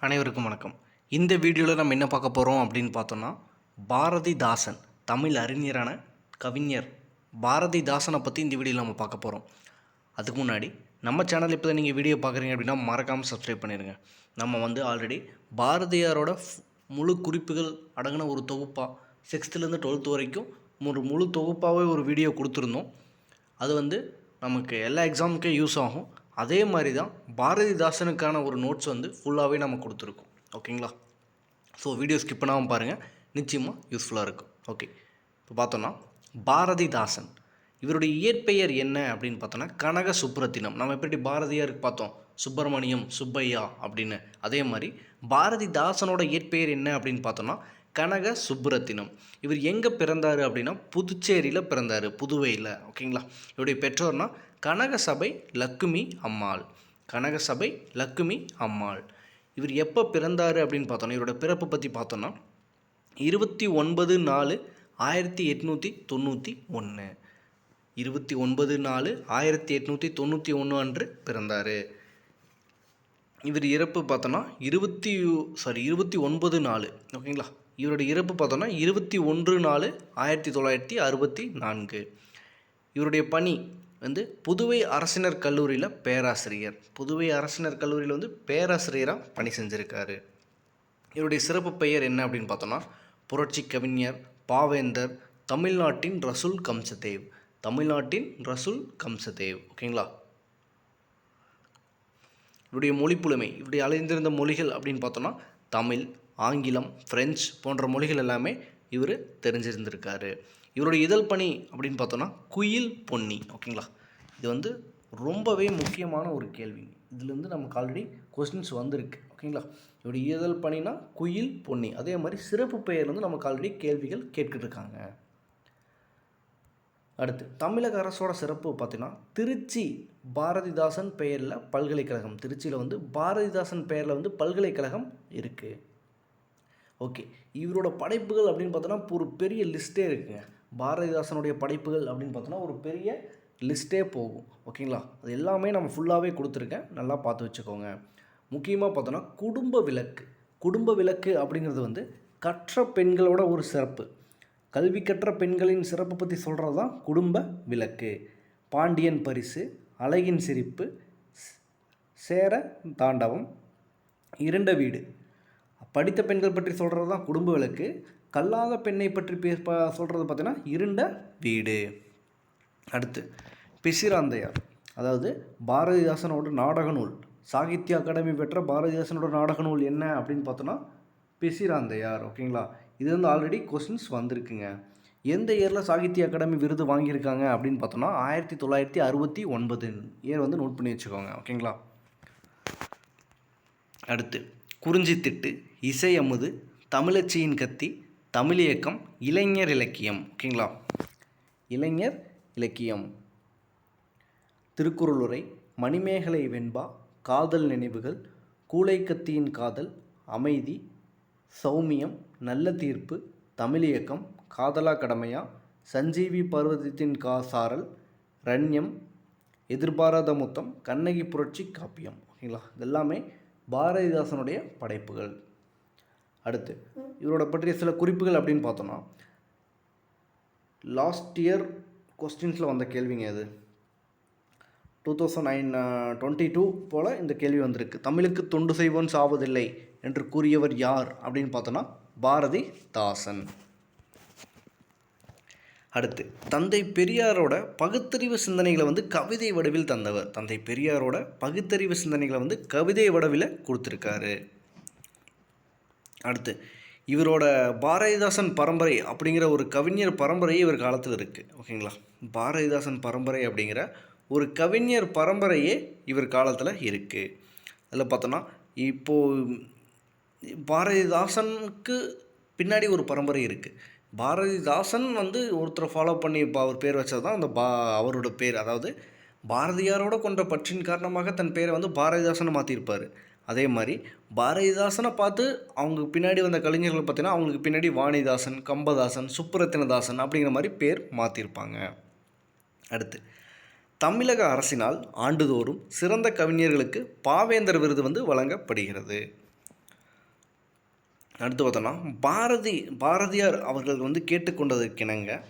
அனைவருக்கும் வணக்கம். இந்த வீடியோவில் நம்ம என்ன பார்க்க போகிறோம் அப்படின்னு பார்த்தோம்னா பாரதிதாசன் தமிழ் அறிஞரான கவிஞர் பாரதிதாசனை பற்றி இந்த வீடியோவில் நம்ம பார்க்க போகிறோம் அதுக்கு முன்னாடி நம்ம சேனல் இப்போ நீங்கள் வீடியோ பார்க்குறீங்க அப்படின்னா மறக்காமல் சப்ஸ்கிரைப் பண்ணிடுங்க நம்ம வந்து ஆல்ரெடி பாரதியாரோட ஃபு- முழு குறிப்புகள் அடங்கின ஒரு தொகுப்பாக சிக்ஸ்த்துலேருந்து டுவெல்த் வரைக்கும் ஒரு முழு தொகுப்பாகவே ஒரு வீடியோ கொடுத்துருந்தோம். அது வந்து நமக்கு எல்லா எக்ஸாமுக்கும் யூஸ் ஆகும். அதே மாதிரி தான் பாரதிதாசனுக்கான ஒரு நோட்ஸ் வந்து ஃபுல்லாகவே நம்ம கொடுத்துருக்கோம். ஓகேங்களா ஸோ வீடியோ ஸ்கிப் பண்ணாமல் பாருங்கள் நிச்சயமாக யூஸ்ஃபுல்லாக இருக்கும். ஓகே இப்போ பார்த்தோன்னா பாரதிதாசன். இவருடைய இயற்பெயர் என்ன அப்படின்னு பார்த்தோன்னா கனக சுப்ரத்தினம் நம்ம எப்படி பாரதியாருக்கு பார்த்தோம்? சுப்பிரமணியம் சுப்பையா அப்படின்னு. அதே மாதிரி பாரதிதாசனோட இயற்பெயர் என்ன அப்படின்னு பார்த்தோன்னா கனக சுப்ரத்தினம் இவர் எங்கே பிறந்தார் அப்படின்னா புதுச்சேரியில் பிறந்தார். புதுவையில். ஓகேங்களா இவருடைய பெற்றோர்னால் கனகசபை லக்குமி அம்மாள். கனகசபை லக்குமி அம்மாள். இவர் எப்போ பிறந்தார் அப்படின்னு பார்த்தோன்னா இவரோட பிறப்பு பற்றி பார்த்தோன்னா இருபத்தி ஒன்பது நாலு ஆயிரத்தி எட்நூற்றி தொண்ணூற்றி ஒன்று இருபத்தி ஒன்பது நாலு ஆயிரத்தி எட்நூற்றி தொண்ணூற்றி ஒன்று அன்று பிறந்தார். இவர் இறப்பு பார்த்தோன்னா இருபத்தி சாரி இருபத்தி ஒன்பது நாலு. ஓகேங்களா இவருடைய இறப்பு பார்த்தோன்னா இருபத்தி ஒன்று நாலு ஆயிரத்தி தொள்ளாயிரத்தி அறுபத்தி நான்கு. இவருடைய பணி வந்து புதுவை அரசினர் கல்லூரியில் பேராசிரியர். புதுவை அரசினர் கல்லூரியில் வந்து பேராசிரியராக பணி செஞ்சுருக்காரு. இவருடைய சிறப்பு பெயர் என்ன அப்படின்னு பார்த்தோன்னா புரட்சி கவிஞர் பாவேந்தர் தமிழ்நாட்டின் ரசூல் கம்சதேவ். தமிழ்நாட்டின் ரசூல் கம்சதேவ். ஓகேங்களா? இவருடைய மொழி புலமை இவருடைய அலைந்திருந்த மொழிகள் அப்படின்னு பார்த்தோன்னா தமிழ் ஆங்கிலம் பிரெஞ்சு போன்ற மொழிகள் எல்லாமே இவர் தெரிஞ்சிருந்திருக்காரு. இவருடைய இதழ் பணி அப்படின்னு பார்த்தோன்னா குயில் பொன்னி ஓகேங்களா? இது வந்து ரொம்பவே முக்கியமான ஒரு கேள்வி. இதுலேருந்து நமக்கு ஆல்ரெடி கொஸ்டின்ஸ் வந்திருக்கு ஓகேங்களா? இவருடைய இதழ் பணினா குயில் பொன்னி. அதே மாதிரி சிறப்பு பெயர் வந்து நமக்கு ஆல்ரெடி கேள்விகள் கேட்டுக்கிட்டு இருக்காங்க. அடுத்து தமிழக அரசோட சிறப்பு பார்த்தீங்கன்னா திருச்சி பாரதிதாசன் பெயரில் பல்கலைக்கழகம். திருச்சியில் வந்து பாரதிதாசன் பெயரில் வந்து பல்கலைக்கழகம் இருக்குது ஓகே இவரோட படைப்புகள் அப்படின்னு பார்த்தோன்னா ஒரு பெரிய லிஸ்ட்டே இருக்குங்க. பாரதிதாசனுடைய படைப்புகள் அப்படின்னு பார்த்தோன்னா ஒரு பெரிய லிஸ்ட்டே போகும். ஓகேங்களா? அது எல்லாமே நம்ம ஃபுல்லாகவே கொடுத்துருக்கேன். நல்லா பார்த்து வச்சுக்கோங்க. முக்கியமாக பார்த்தோன்னா குடும்ப விளக்கு. குடும்ப விளக்கு அப்படிங்கிறது வந்து கற்ற பெண்களோட ஒரு சிறப்பு. கல்வி கற்ற பெண்களின் சிறப்பு பற்றி சொல்கிறது தான் குடும்ப விளக்கு. பாண்டியன் பரிசு அழகின் சிரிப்பு சேர தாண்டவம் இரண்ட வீடு. படித்த பெண்கள் பற்றி சொல்கிறது தான் குடும்ப விளக்கு. கல்லாத பெண்ணை பற்றி பே சொல்கிறது பார்த்தீங்கன்னா இருண்ட வீடு. அடுத்து பிசிராந்தையார். அதாவது பாரதிதாசனோட நாடக நூல். சாகித்ய அகாடமி பெற்ற பாரதிதாசனோட நாடக நூல் என்ன அப்படின்னு பார்த்தோன்னா பிசிராந்தையார். ஓகேங்களா? இது வந்து ஆல்ரெடி கொஸ்டின்ஸ் வந்திருக்குங்க. எந்த இயரில் சாகித்ய அகாடமி விருது வாங்கியிருக்காங்க அப்படின்னு பார்த்தோன்னா ஆயிரத்தி தொள்ளாயிரத்தி அறுபத்தி ஒன்பது இயர் வந்து நோட் பண்ணி வச்சுக்கோங்க. ஓகேங்களா? அடுத்து குறிஞ்சித்திட்டு இசை அமுது தமிழச்சியின் கத்தி தமிழ் இயக்கம் இளைஞர் இலக்கியம். ஓகேங்களா இளைஞர் இலக்கியம். திருக்குறளுரை மணிமேகலை வெண்பா காதல் நினைவுகள் கூளைக்கத்தியின் காதல் அமைதி சௌமியம் நல்ல தீர்ப்பு தமிழ் இயக்கம் காதலா கடமையா சஞ்சீவி பர்வதத்தின் காசாரல் ரண்யம் எதிர்பாராத மொத்தம் கண்ணகி புரட்சி காப்பியம். ஓகேங்களா இதெல்லாமே பாரதிதாசனுடைய படைப்புகள். அடுத்து இவரோட பற்றிய சில குறிப்புகள் அப்படின்னு பார்த்தோன்னா லாஸ்ட் இயர் கொஸ்டின்ஸில் வந்த கேள்விங்க அது. Two thousand nine twenty two போல் இந்த கேள்வி வந்திருக்கு. தமிழுக்கு தொண்டு செய்வோன் சாவதில்லை என்று கூறியவர் யார் அப்படின்னு பார்த்தோன்னா பாரதி தாசன் அடுத்து தந்தை பெரியாரோட பகுத்தறிவு சிந்தனைகளை வந்து கவிதை வடிவில் தந்தவர். தந்தை பெரியாரோட பகுத்தறிவு சிந்தனைகளை வந்து கவிதை வடிவில் கொடுத்துருக்காரு. அடுத்து இவரோட பாரதிதாசன் பரம்பரை அப்படிங்கிற ஒரு கவிஞர் பரம்பரையே இவர் காலத்தில் இருக்குது ஓகேங்களா? பாரதிதாசன் பரம்பரை அப்படிங்கிற ஒரு கவிஞர் பரம்பரையே இவர் காலத்தில் இருக்குது அதில் பார்த்தோன்னா இப்போது பாரதிதாசனுக்கு பின்னாடி ஒரு பரம்பரை இருக்குது பாரதிதாசன் வந்து ஒருத்தரை ஃபாலோ பண்ணி இப்போ அவர் பேர் வச்சது தான் அந்த பா அவரோட பேர். அதாவது பாரதியாரோட கொண்ட பற்றின் காரணமாக தன் பேரை வந்து பாரதிதாசனை மாற்றிருப்பார் அதே மாதிரி பாரதிதாசனை பார்த்து அவங்க பின்னாடி வந்த கலைஞர்கள் பார்த்தீங்கன்னா அவங்களுக்கு பின்னாடி வாணிதாசன் கம்பதாசன் சுப்புரத்தினதாசன் அப்படிங்கிற மாதிரி பேர் மாற்றிருப்பாங்க அடுத்து தமிழக அரசினால் ஆண்டுதோறும் சிறந்த கவிஞர்களுக்கு பாவேந்தர் விருது வந்து வழங்கப்படுகிறது. அடுத்து பார்த்தோன்னா பாரதி பாரதியார் அவர்கள் வந்து கேட்டுக்கொண்டதற்கிணங்க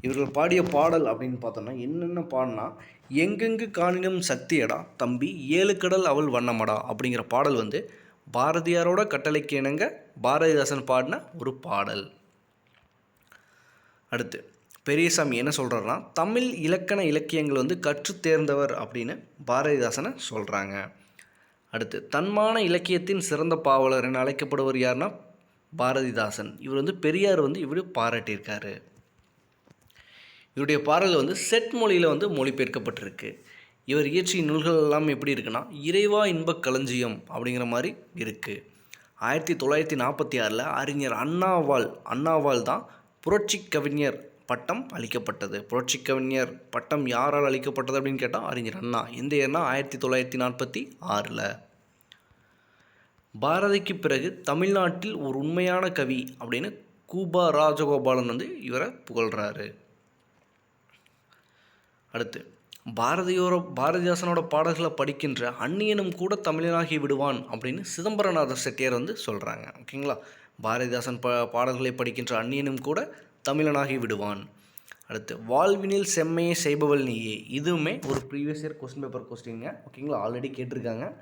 இவர்கள் பாடிய பாடல் அப்படின்னு பார்த்தோன்னா என்னென்ன பாடினா எங்கெங்கு காணினும் சக்தியடா தம்பி ஏழு கடல் அவள் வண்ணமடா அப்படிங்கிற பாடல் வந்து பாரதியாரோட கட்டளைக்கு இணங்க பாரதிதாசன் பாடின ஒரு பாடல். அடுத்து பெரியசாமி என்ன சொல்கிறாருன்னா தமிழ் இலக்கண இலக்கியங்கள் வந்து கற்று தேர்ந்தவர் அப்படின்னு பாரதிதாசனை சொல்கிறாங்க அடுத்து தன்மான இலக்கியத்தின் சிறந்த பாவலர் என அழைக்கப்படுவர் யாருன்னா பாரதிதாசன். இவர் வந்து பெரியார் வந்து இவர் பாராட்டியிருக்காரு. இவருடைய பாடல் வந்து செட் மொழியில் வந்து மொழிபெயர்க்கப்பட்டிருக்கு. இவர் இயற்றிய நூல்கள் எல்லாம் எப்படி இருக்குன்னா இறைவா இன்பக் களஞ்சியம் அப்படிங்கிற மாதிரி இருக்குது ஆயிரத்தி தொள்ளாயிரத்தி நாற்பத்தி ஆறில் அறிஞர் அண்ணாவால் அண்ணாவால் தான் புரட்சி கவிஞர் பட்டம் அளிக்கப்பட்டது. புரட்சி கவிஞர் பட்டம் யாரால் அளிக்கப்பட்டது அப்படின்னு கேட்டால் அறிஞர் அண்ணா. இந்த ஏன்னா ஆயிரத்தி தொள்ளாயிரத்தி நாற்பத்தி ஆறில். பாரதிக்கு பிறகு தமிழ்நாட்டில் ஒரு உண்மையான கவி அப்படின்னு கூபா ராஜகோபாலன் வந்து இவரை புகழ்கிறாரு அடுத்து பாரதியோர பாரதிதாசனோட பாடல்களை படிக்கின்ற அந்நியனும் கூட தமிழனாகி விடுவான் அப்படின்னு சிதம்பரநாத செட்டியார் வந்து சொல்கிறாங்க ஓகேங்களா? பாரதிதாசன் ப பாடல்களை படிக்கின்ற அந்நியனும் கூட தமிழனாகி விடுவான். அடுத்து வாழ்வினில் செம்மையை செய்பவள் நீயே. இதுவுமே ஒரு ப்ரீவியஸ் இயர் கொஸ்டின் பேப்பர் கொஸ்டின்ங்க ஓகேங்களா? ஆல்ரெடி கேட்டிருக்காங்க.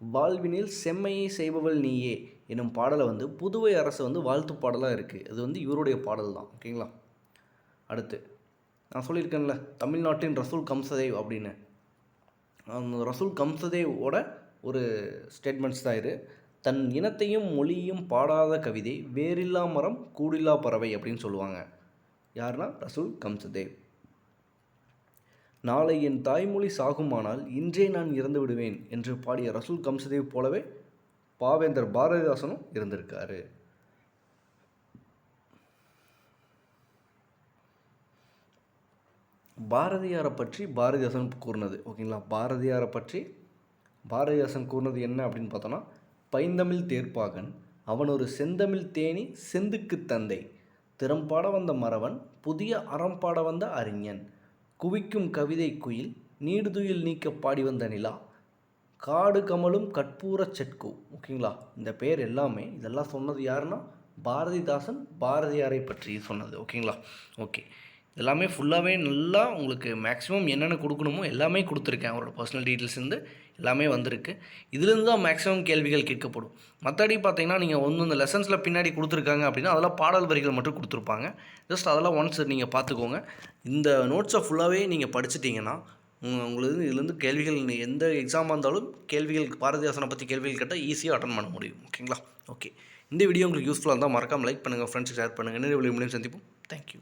வாழ்வினில் செம்மையை செய்பவள் நீயே எனும் பாடலை வந்து புதுவை அரசு வந்து வாழ்த்து பாடலாக இருக்குது இது வந்து இவருடைய பாடல் தான். ஓகேங்களா அடுத்து நான் சொல்லியிருக்கேன்ல தமிழ்நாட்டின் ரசூல் கம்சதேவ் அப்படின்னு. அந்த ரசூல் கம்சதேவோட ஒரு ஸ்டேட்மெண்ட்ஸ் தான் இது. தன் இனத்தையும் மொழியையும் பாடாத கவிதை வேறில்லா மரம் கூடில்லா பறவை அப்படின்னு சொல்லுவாங்க. யாருன்னா ரசூல் கம்சதேவ். நாளை என் தாய்மொழி சாகுமானால் இன்றே நான் இறந்து விடுவேன் என்று பாடிய ரசூல் கம்சதேவ் போலவே பாவேந்தர் பாரதிதாசனும் இருந்திருக்காரு. பாரதியாரை பற்றி பாரதிதாசன் கூறினது ஓகேங்களா? பாரதியாரை பற்றி பாரதிதாசன் கூறினது என்ன அப்படின்னு பார்த்தோன்னா பைந்தமிழ் தேர்ப்பாகன் அவன் ஒரு செந்தமிழ் தேனி செந்துக்கு தந்தை. திறம்பாட வந்த மறவன் புதிய அறம்பாட வந்த அறிஞன். குவிக்கும் கவிதை குயில் நீடுதுயில் நீக்க பாடி வந்த நிலா. காடு கமலும் கற்பூரச் செட்கு. ஓகேங்களா? இந்த பேர் எல்லாமே இதெல்லாம் சொன்னது யாருன்னா பாரதிதாசன் பாரதியாரை பற்றி சொன்னது. ஓகேங்களா? ஓகே. எல்லாமே ஃபுல்லாகவே நல்லா உங்களுக்கு மேக்ஸிமம் என்னென்ன கொடுக்கணுமோ எல்லாமே கொடுத்துருக்கேன். அவரோட பர்சனல் டீட்டெயில்ஸ்லேருந்து எல்லாமே வந்திருக்கு. இதுலேருந்து தான் மேக்ஸிமம் கேள்விகள் கேட்கப்படும். மற்றபடி பார்த்தீங்கன்னா நீங்கள் ஒன்று இந்த லெசன்ஸில் பின்னாடி கொடுத்துருக்காங்க அப்படின்னா அதெல்லாம் பாடல் வரிகள் மட்டும் கொடுத்துருப்பாங்க. ஜஸ்ட் அதெல்லாம் ஒன்ஸ் நீங்கள் பார்த்துக்கோங்க. இந்த நோட்ஸை ஃபுல்லாகவே நீங்கள் படிச்சிட்டிங்கன்னா உங்களுக்கு இதுலேருந்து கேள்விகள் எந்த எக்ஸாமாக இருந்தாலும் கேள்விகள் பாரதிதாசனை பற்றி கேள்விகள் கேட்டால் ஈஸியாக அட்டன் பண்ண முடியும். ஓகேங்களா ஓகே இந்த வீடியோ உங்களுக்கு யூஸ்ஃபுல்லாக இருந்தால் மறக்காமல் லைக் பண்ணுங்கள் ஃப்ரெண்ட்ஸுக்கு ஷேர் பண்ணுங்கள் நிறைய வீடியோ முடியும் சந்திப்போம். தேங்க்யூ